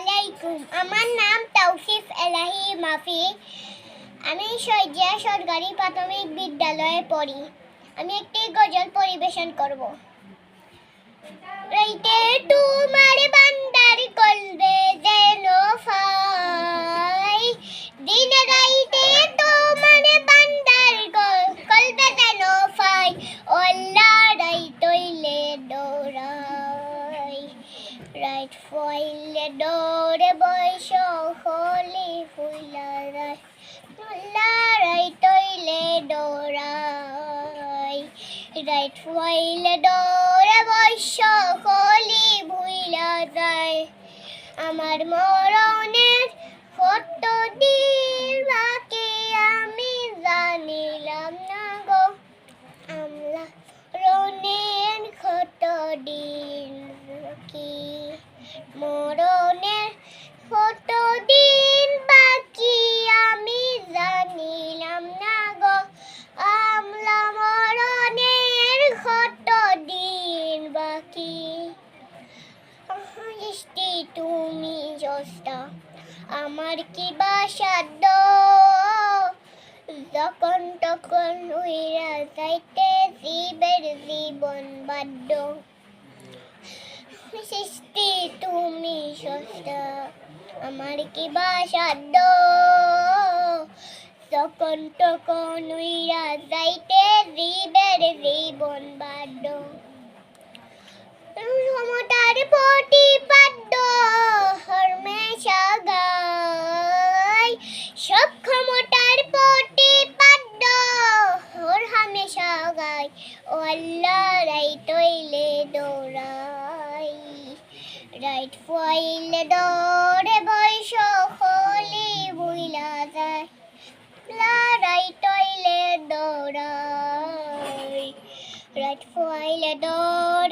আলাইকুম। আমার নাম তৌসিফ এলাহি মাফি আমি সৈজিয়া সরকারি প্রাথমিক বিদ্যালয়ে পড়ি। আমি একটি গজল পরিবেশন করব। রাইতে রাইট ফইলে দৌড়ে বয়স হলি ফুলা রাই ফুলা রাই তৈলে দৌড়াই রাইট ফইলে দৌড়ে বয়স হলি ভুইলা যায় আমার মরণের কত দিন বাকি আমি জানিলাম না গো। আমরা রনের কত দিন বাকি? মরণের কত দিন বাকি আমি জানিলাম না গো। আমলা মরণের দিন বাকি? সৃষ্টি তুমি জস্তা আমার কি বাসাদ্য যখন তখন উইরা যাইতে জীবের জীবন বাদ্য সৃষ্টি আমার কি বাসাদ্য যখন তখন উইরা যাইতে জীবের জীবন বাদ্য সমতার প্রতিপাদ্য হরমেশা গাই সক্ষমতার প্রতিপাদ্য, হর হামেশা গাই ও আল্লাহ রাই তৈলে দৌড়াই। রাইট ফইলে দৌড়ে বয়স হলে বুইলা যায় লা রাইট তৈলে দৌড়াই রাইট ফাইলে দৌড়